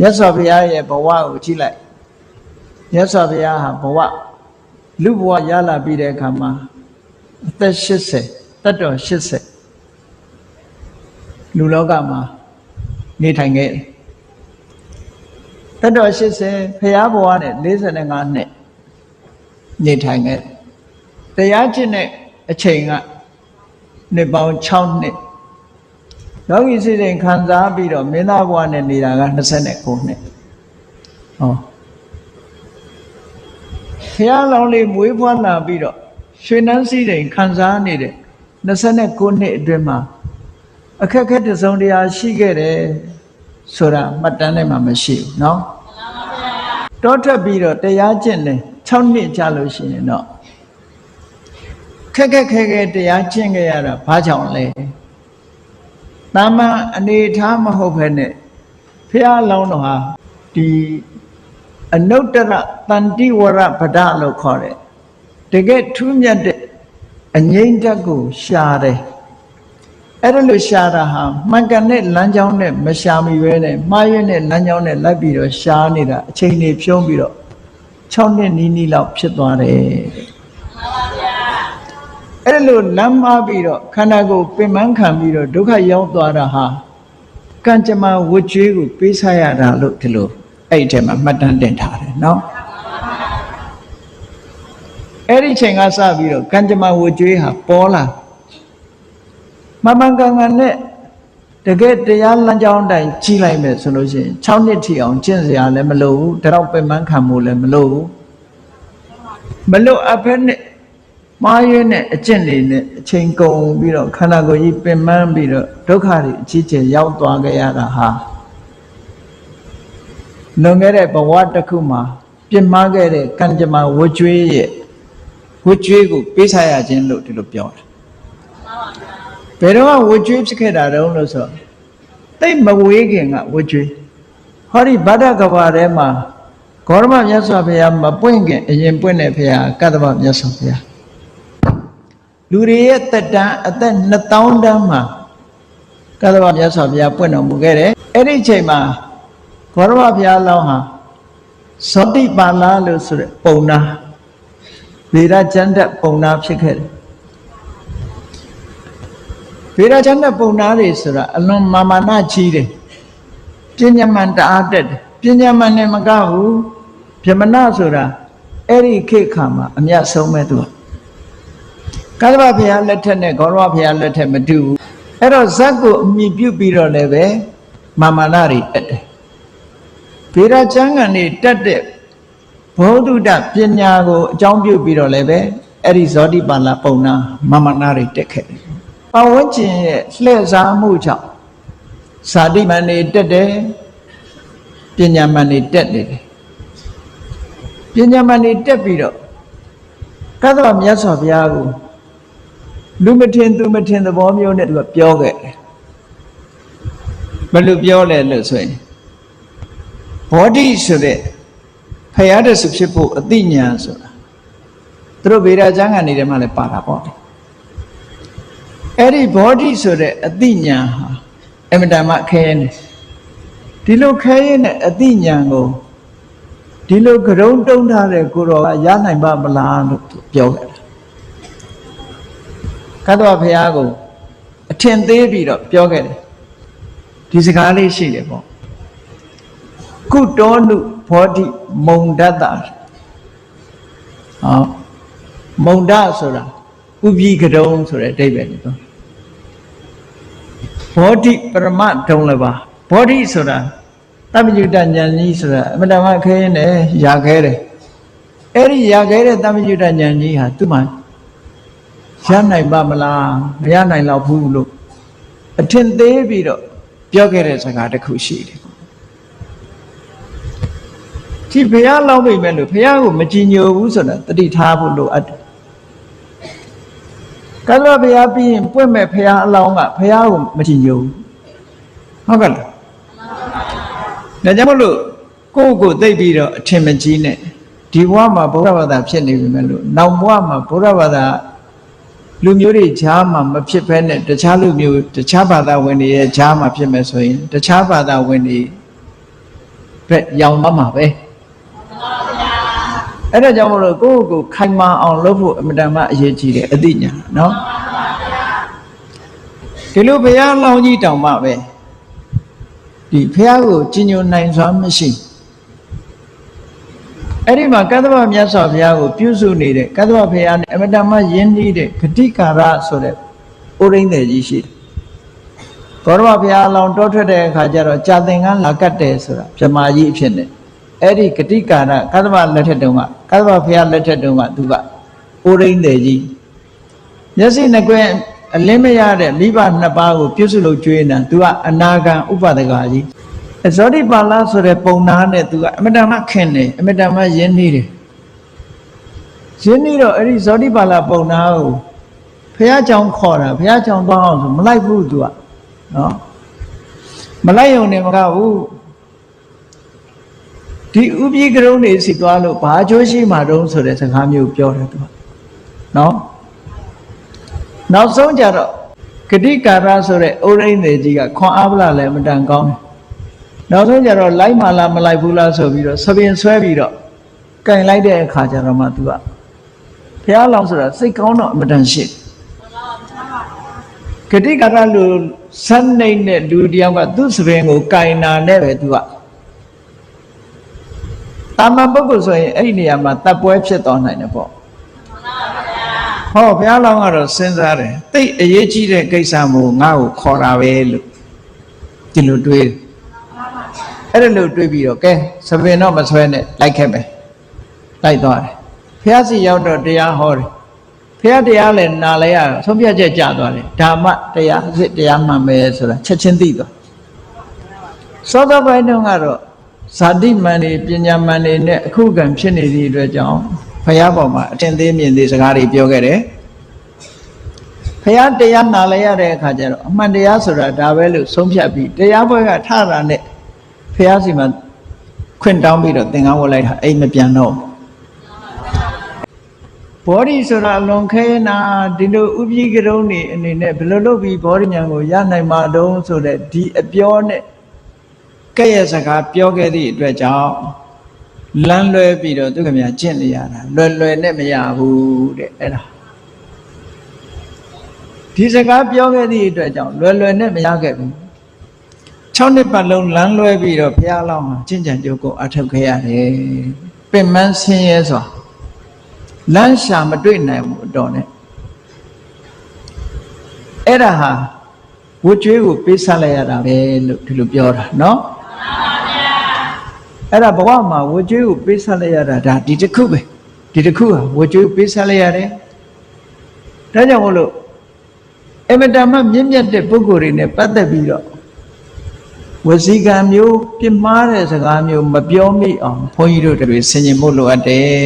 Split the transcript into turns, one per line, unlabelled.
မြတ်စွာဘုရားရဲ့ဘဝကိုကြည့်လိုက်မြတ်စွာဘုရားဟာဘဝလူဘဝရလာပြီးတဲ့အခါမှာအသက်80တတ်တော်80လူလောကမှာနေထိုင်ခဲ့တယ်တတ်တော်80ဘုရားဘဝနဲ့45နှစ်နေထိုင်ခဲ့တယ်တရားကျင့်တဲ့အချိန်ကနှစ်ပေါင်း6နှစ် ယောဂီစိတ်ရင်ခံစားပြီးတော့မင်းသားဘဝနဲ့နေတာက29နှစ်ဟောဘုရားလောင်းလေးမွေးဖွားလာပြီးတော့ရွှေနှန်းစည်းတိမ်ခံစားနေတဲ့29နှစ်အတွင်းမှာအခက်အခဲတစ်စုံတရာရှိခဲ့တယ်ဆိုတာမှတ်တမ်းထဲမှာမရှိဘူးเนาะတောထပ်ပြီးတော့တရားကျင့်တယ်6နှစ်ကြာလို့ရှိရင်တော့ခက်ခက်ခဲခဲတရားကျင့်ခဲ့ရတာဘာကြောင့်လဲ တာမန်အနေထားမဟုတ်ဘဲနဲ့ဖះလောင်းတော်ဟာဒီအနုတ္တရတန်တိဝရပဒလို့ခေါ်တယ်တကယ်ထူးမြတ်တဲ့အငိမ့်ဓာတ်ကိုရှာတယ်အဲ့ဒါလို့ရှာတာဟာမှန်ကန်တဲ့လမ်းကြောင်းနဲ့မရှာမိပဲနဲ့မှားရွံ့တဲ့လမ်းကြောင်းနဲ့လိုက်ပြီးတော့ရှားနေတာအချိန်တွေဖြုံးပြီးတော့6နှစ်နီးနီးလောက်ဖြစ်သွားတယ် အဲ့ဒါလို့လမ်းမပြီးတော့ခန္ဓာကိုယ်ပင်ပန်းခံပြီးတော့ဒုက္ခရောက်သွားတာဟာကံကြမ္မာဝတ်ကြွေးကိုပေးဆရတာလို့ဒီလိုအဲ့ဒီထဲမှာမှတ်တမ်းတင်ထားတယ်နော်အဲ့ဒီချိန်ကစပြီးတော့ကံကြမ္မာဝတ်ကြွေးဟာပေါ်လာမမှန်ကန်ကန်နဲ့တကယ်တရားလမ်းကြောင်းတိုင်းကြီးလိုက်မယ်ဆိုလို့ရှိရင်6နှစ်ထိအောင်ကျင့်စရာလည်းမလိုဘူးတတော့ပင်ပန်းခံမှုလည်းမလိုဘူးမလိုအပ်ဖက်နဲ့ မာရွေးနဲ့အကျင့်တွေနဲ့အချိန်ကုန်ပြီးတော့ခန္ဓာကိုယ်ကြီးပင်ပန်းပြီးတော့ဒုက္ခတွေအကြီးကျယ်ရောက်သွားကြရတာဟာလွန်ခဲ့တဲ့ဘဝတစ်ခုမှာပြစ်မှားခဲ့တဲ့ကံကြမ္မာဝတ်ကြွေးရဲ့ဝတ်ကြွေးကိုပေးဆရခြင်းလို့ဒီလိုပြောတယ်ဘယ်တော့ဝတ်ကြွေးဖြစ်ခဲ့တာတုံးလို့ဆိုတိတ်မဝေးခင်ကဝတ်ကြွေးဟောဒီဗဒ္ဒကဘာထဲမှာဂေါရမမြတ်စွာဘုရားမပွင့်ခင်အရင်ပွင့်တဲ့ဘုရားကတ္တဗမြတ်စွာဘုရား လူတွေရဲ့တက်တန်းအသက်2000တန်းမှာကတ္တဗမြတ်စွာဘုရားပွင့်တော်မူခဲ့တယ်အဲ့ဒီအချိန်မှာဂေါရမဘုရားလောင်းဟာဇောတိပါဠလို့ဆိုတဲ့ပုံနာဗေဒကျမ်းတက်ပုံနာဖြစ်ခဲ့တယ်ဗေဒကျမ်းတက်ပုံနာတွေဆိုတာအလွန်မာမာနကြီးတယ်ပညာမှန်တအားတက်တယ်ပညာမှန်နဲ့မကဘူးဗြဟ္မဏဆိုတာအဲ့ဒီခေတ်ခါမှာအမြတ်ဆုံးမဲ့သူက တ္တဗဘုရားလက်ထက်နဲ့ဂေါရဝဘုရားလက်ထက်မတူဘူးအဲ့တော့ဇက်ကိုအမိပြုတ်ပြီးတော့လည်းပဲမာမာနတွေတက်တယ်ဗေဒကျမ်းကန်တွေတက်တဲ့ဘောဓုတပညာကိုအကြောင်းပြုပြီးတော့လည်းပဲအဲ့ဒီဇောတိပါဠပုံနာမာမနာတွေတက်ခဲ့တယ်။ပဝန်းကျင်ရဲ့လှည့်စားမှုကြောင့်ဇာတိမန်တွေတက်တယ်ပညာမန်တွေတက်နေတယ်။ပညာမန်တွေတက်ပြီးတော့ကသဗ္ဗမြတ်စွာဘုရားကို လူမထင်သူမထင်သဘောမျိုးနဲ့သူကပြောခဲ့တယ်။ဘယ်လိုပြောလဲလို့ဆိုရင်ဘောဓိဆိုတဲ့ဖယားတဲ့စုဖြစ်ဖို့အသိဉာဏ်ဆိုတာသူတို့ဗေဒကျမ်းကနေတယ်မှလည်းပါတာပေါ့အဲ့ဒီဘောဓိဆိုတဲ့အသိဉာဏ်ဟာအမတန်မှခဲရင်ဒီလိုခဲရင်တဲ့အသိဉာဏ်ကိုဒီလိုကြုံတုံးထားတဲ့ကိုတော်ကရနိုင်ပါမလားလို့ပြောခဲ့တယ် ကတ္တဝဘုရားကိုအထင်သေးပြီးတော့ပြောခဲ့တယ်ဒီစကားလေးရှိတယ်ပေါ့ကုတောနုဘောဓိမုံဒတ္တဟောမုံဒဆိုတာဥပိကတုံဆိုတဲ့အဓိပ္ပာယ်လို့ဘောဓိပရမဒုံလည်းပါဘောဓိဆိုတာတပ္ပညုတဉာဏ်ကြီးဆိုတာအမတမခဲရင်လည်းຢာခဲတယ်အဲ့ဒီຢာခဲတဲ့တပ္ပညုတဉာဏ်ကြီးဟာသူ့မှာ ရနိုင်ပါမလားမရနိုင်တော့ဘူးလို့အထင်သေးပြီးတော့ပြောခဲ့တဲ့စကားတစ်ခုရှိတယ်ဒီဘုရားလောက်မိမဲ့လို့ဘုရားကိုမကြည်ညိုဘူးဆိုတာတတိထားဖို့လိုအပ်တယ်ကတ္တဗဘုရားပြီးရင်ပွင့်မဲ့ဘုရားအလောင်းကဘုရားကိုမကြည်ညိုဘူးဟုတ်ကဲ့လားဒါကြောင့်မလို့ကိုယ့်ကိုသိပြီးတော့အထင်မကြီးနဲ့ဒီဘဝမှာဘုရားဘာသာဖြစ်နေပြီမဲ့လို့နောက်ဘဝမှာဘုရားဘာသာ လူမျိုးတွေဈာမှာမဖြစ်ဘဲနဲ့တခြားလူမျိုးတခြားဘာသာဝင်တွေရဲ့ဈာမှာဖြစ်မယ်ဆိုရင်တခြားဘာသာဝင်တွေဘက်ရောင်သွားမှာပဲအဲ့ဒါကြောင့်မလို့ကိုယ့်ကိုယ်ခိုင်မာအောင်လုပ်ဖို့အမတန်မှအရေးကြီးတယ်အသိဉာဏ်နော်ဒီလိုဘုရားလောင်းကြီးတောင်မှပဲဒီဘုရားကိုကြီးညိုနိုင်စွာမရှိ အဲ့ဒီမှာကတ္တဗမြတ်စွာဘုရားကိုပြုစုနေတဲ့ကတ္တဗဘုရားနဲ့အမတန်မှယဉ်ကျေးတဲ့ဂတိကာရဆိုတဲ့ဥရင်းတယ်ကြီးရှိတယ်ဘောရမဘုရားအလောင်းတောထွက်တဲ့အခါကျတော့ကြာသင်္ကန်းလာကတ်တယ်ဆိုတာဗြဟ္မာကြီးအဖြစ်နဲ့အဲ့ဒီဂတိကာရကတ္တဗလက်ထက်တုန်းကကတ္တဗဘုရားလက်ထက်တုန်းကသူကဥရင်းတယ်ကြီးမျက်စိနှစ်ကွင်းအလင်းမရတဲ့မိဘနှစ်ပါးကိုပြုစုလို့ကျွေးနေတာသူကအနာဂံဥပဒကာကြီး အဇောတိပါဠဆိုတဲ့ပုံနာနဲ့သူကအမတန်မှခင်တယ်အမတန်မှယဉ်နေတယ်ယဉ်နေတော့အဲ့ဒီဇောတိပါဠပုံနာကိုဘုရားကြောင့်ခေါ်တာဘုရားကြောင့်သွားအောင်ဆိုမလိုက်ဘူးသူကနော်မလိုက်ုံနဲ့မကဘူးဒီဥပိကရုံးနေစီသွားလို့ဘာအကျိုးရှိမှာတုံးဆိုတဲ့စကားမျိုးပြောတယ်သူကနော်နောက်ဆုံးကြတော့ဂတိကာရဆိုတဲ့ဩရိမ့်သေးကြီးကခွန်အားပလာလည်းမတန်ကောင်းတယ် နောက်ဆုံးကြတော့လိုက်မှလားမလိုက်ဘူးလားဆိုပြီးတော့သပင်ဆွဲပြီးတော့ကင်လိုက်တဲ့အခါကျတော့မှသူကဘုရားလောင်းဆိုတာစိတ်ကောင်းတော့အမတန်ရှိဂတိကာရလူစမ်းနေတဲ့လူတယောက်ကသူ့သပင်ကိုကင်နာနဲ့ပဲသူကတာမန်ပုဂ္ဂိုလ်ဆိုရင်အဲ့ဒီနေရာမှာတပ်ပွဲဖြစ်သွားနိုင်တယ်ပေါ့ဟောဘုရားလောင်းကတော့စဉ်းစားတယ်တိတ်အရေးကြီးတဲ့ကိစ္စမို့ငါ့ကိုခေါ်တာပဲလို့ဒီလိုတွေးတယ် အဲ့ဒါလို့တွေးပြီးတော့ကဲသပင်တော့မဆွဲနဲ့လိုက်ခဲ့မယ်လိုက်သွားတယ်ဘုရားစီရောက်တော့တရားဟောတယ်ဘုရားတရားလည်းနားလဲရဆုံးဖြတ်ချက်ကြသွားတယ်ဓမ္မတရားအစစ်တရားမှန်ပဲဆိုတာချက်ချင်းသိသွားစောစောပိုင်းတုန်းကတော့ဇာတိမန်နေပညာမန်နေနဲ့အခုကံဖြစ်နေသည့်အတွက်ကြောင့်ဘုရားပေါ်မှာအထင်သေးမြင်သေးစကားတွေပြောခဲ့တယ်ဘုရားတရားနာလဲရတဲ့အခါကျတော့အမှန်တရားဆိုတာဒါပဲလို့ဆုံးဖြတ်ပြီးတရားပွဲကထတာနဲ့ ဘုရားစီမှာခွင့်တောင်းပြီးတော့သင်္ကန်းဝတ်လိုက်တာအိမ်မပြန်တော့ဘောဓိဆိုတာအလွန်ခဲနာဒီလိုဥပိကရုံးနေအနေနဲ့ဘယ်လိုလုပ်ပြီးဘောဓိဉာဏ်ကိုရနိုင်မှာတုံးဆိုတဲ့ဒီအပြောနဲ့ကဲ့ရဲ့စကားပြောခဲ့သည့်အတွက်ကြောင့်လမ်းလွဲပြီးတော့သူကမြကျင့်နေရတာလွယ်လွယ်နဲ့မရဘူးတဲ့အဲ့ဒါဒီစကားပြောခဲ့သည့်အတွက်ကြောင့်လွယ်လွယ်နဲ့မရခဲ့ဘူး 6နှစ်ပတ်လုံးလမ်းလွဲပြီးတော့ဘုရားလောင်းမှာကျင့်ကြံကြိုးကိုအထောက်ခဲ့ရတယ်ပင်မဆင်းရဲစွာလမ်းရှာမတွေ့နိုင်ဘူးအတော်နဲ့အဲ့ဒါဟာဝတ်ကြွေးကိုပေးဆက်လိုက်ရတာပဲလို့ဒီလိုပြောတာเนาะအဲ့ဒါဘဝမှာဝတ်ကြွေးကိုပေးဆက်လိုက်ရတာဒါဒီတစ်ခုပဲဒီတစ်ခုဟာဝတ်ကြွေးကိုပေးဆက်လိုက်ရတယ်ဒါကြောင့်မို့လို့အမတန်မှမြင့်မြတ်တဲ့ပုဂ္ဂိုလ်တွေနဲ့ပတ်သက်ပြီးတော့ ဝစီကံမျိုးပြမှားတဲ့စကားမျိုးမပြောမိအောင်ဘုန်းကြီးတို့တွေဆင်ញင်ဖို့လိုအပ်တယ်